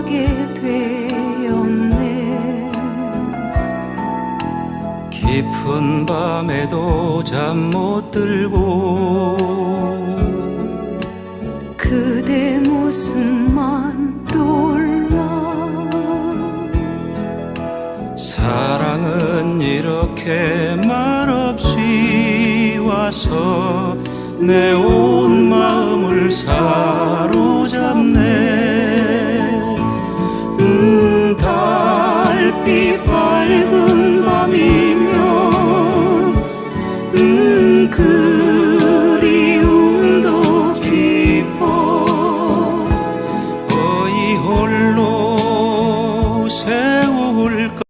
하게 되었네. 깊은 밤에도 잠 못 들고 그대 모습만 떠올라. 사랑은 이렇게 말없이 와서 내 온 마음을 사 음, 달빛 밝은 밤이면 음, 그리움도 깊어. 어이 홀로 세울까?